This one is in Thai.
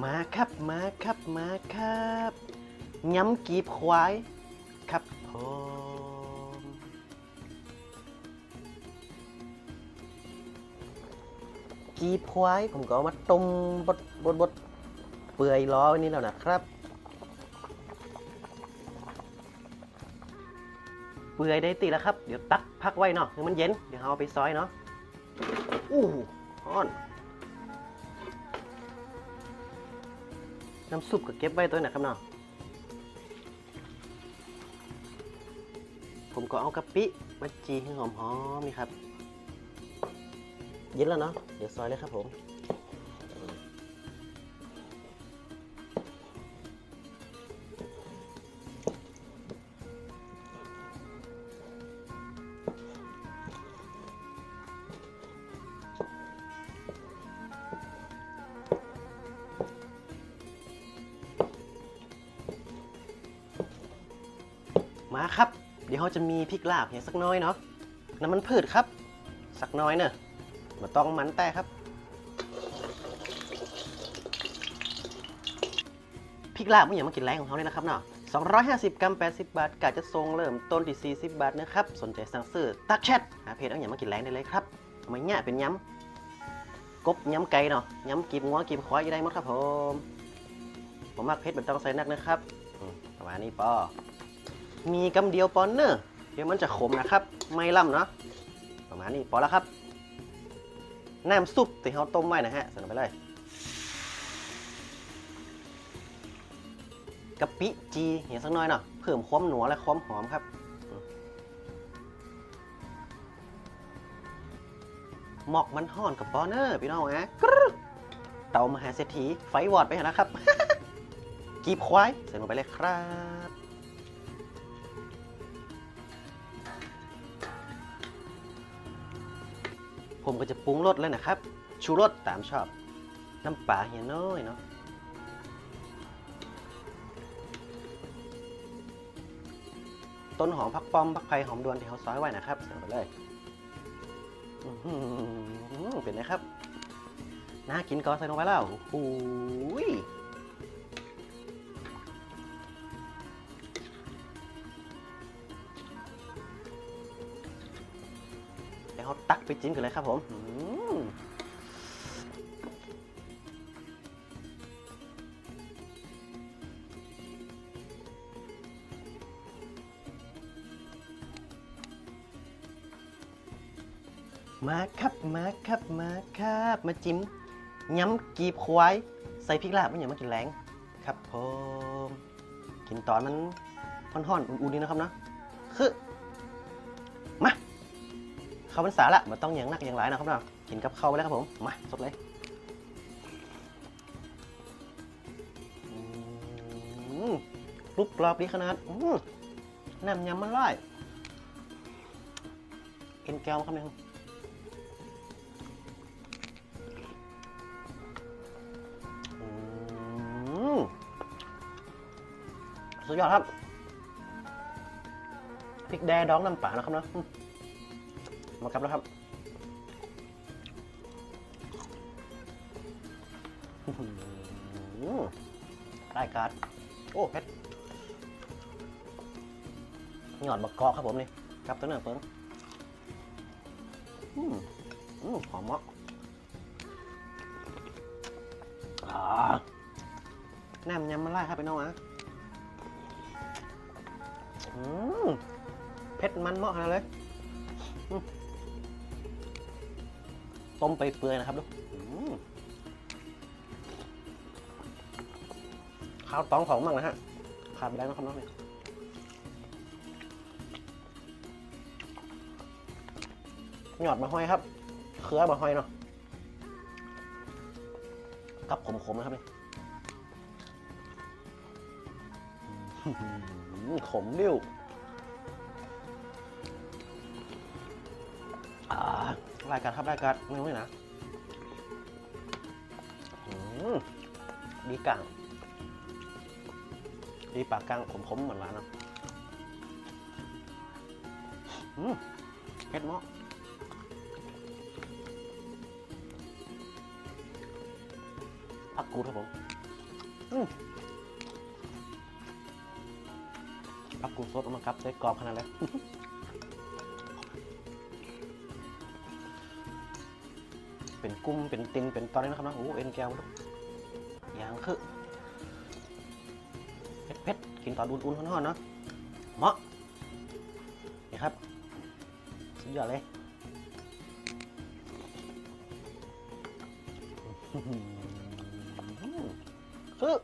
มาครับมาครับมาครับย้ำกีบควาย ครับผมกีบควาย ผมก็เอามาต้มบดบดบดเปื่อยล้อไว้นี่แล้วนะครับ เปื่อยได้ตีแล้วครับ เดี๋ยวตักพักไว้เนาะให้มันเย็น เดี๋ยวเอาไปซอยเนาะอู้ฮ้อน น้ำซุปก็เก็บไว้ตัวนะครับเนาะผมก็เอากะปิมาจีให้หอมๆนี่ครับเย็นแล้วเนาะเดี๋ยวซอยเลยครับผม มาครับ เดี๋ยวเราจะมีพริกลาบเห็นสักน้อยเนาะน้ำมันพืชครับ สักน้อยเนอะมาต้องมันแต่ครับพริกลาบไม่อย่างมากินแรงของเขาเลยนะครับเนาะ250 กรัม 80 บาทกาจะทรงเริ่มต้นที่ 40 บาทนะครับ สนใจสั่งซื้อตักแชทหาเพจเอาอย่างมากินแรงได้เลยครับมาเนี่ยเป็นย้ำกบย้ำไก่เนาะย้ำกีบงัวกีบควายได้หมดครับผมผมมักเพชรเป็นต้องใส่นักนะครับประมาณนี้ปอ มีกำเดียวปอนเนอร์เดี๋ยวมันจะขมนะครับ ไม่ล่ำเนาะประมาณนี้พอแล้วครับน้ำซุปที่เขาต้มไว้นะฮะใส่ลงไปเลยกะปิจีเห็นสักหน่อยเนาะเพิ่มความหนัวและความหอมครับหมอกมันห่อนกับปอนเนอร์พี่น้องฮะกรึ๊ดเตามหาเศรษฐีไฟวอดไปหานะครับ กีบควายใส่ลงไปเลยครับ ผมก็จะปรุงรสแล้วนะครับ ชูรสตามชอบ น้ำปลาเฮียน้อยเนาะต้นหอมผักป้อมผักไผ่หอมดวนที่เขาซอยไว้นะครับใส่ลงไปเลยเป็นไงครับน่ากินก็ใส่ลงไปแล้วโอ้ย ดี๋ยวเขาตักไปจิ้มกันเลยครับผมอืมมาครับมาครับมาครับ มาจิ้มย้ำกีบควายใส่พริกลาบไม่อย่างมากินแรงครับผมกินตอนมันห่อนๆอุ่นๆนี่นะครับเนาะคือมา เข้าพรรษาละมันต้องอย่างนักอย่างหลายนะครับเนาะกินกับข้าวไปแล้วครับผมมาสดเลยรูปกรอบดีขนาดน้ำยำมันร่อยเอ็นแก้วครับเนี่ยสุดยอดครับพริกแดงดองน้ำปลานะครับเนาะ มาครับแล้วครับได้การ์ดโอ้เพชรหยอดมะกอกครับผมนี่กับตัวเนื้อเปิ้งอืมอืมหอมมากอ่าแหนมยำมันไล่ครับพี่น้องอะอืมเผ็ดมันเหมาะขนาดเลย ต้มไปเปื่อยนะครับดูอืมข้าวต้องของมั่งนะฮะขาดไม่ได้นะครับน้องเนี่ยหยอดมาห้อยครับ เครือมาห้อยเนาะกับขมๆนะครับนี่อื้อหือขมดิ้ว รายการครับรายการไม่รู้เลยนะอืมดีกังดีปากกังขมๆเหมือนหวานเนะอืมเผ็ดเมาะผักกูดครับผมอืมพักกูดสดออกมาครับได้กรอบขนาดเลย เป็นกุ้มเป็นตินเป็นตอนนี้นะครับนะโอ้เอ็นแก้วอย่างคือเผ็ดๆกินตอนอุ่นๆร้อนๆเนะเหมาะนี่ครับสุดยอดเลยคือ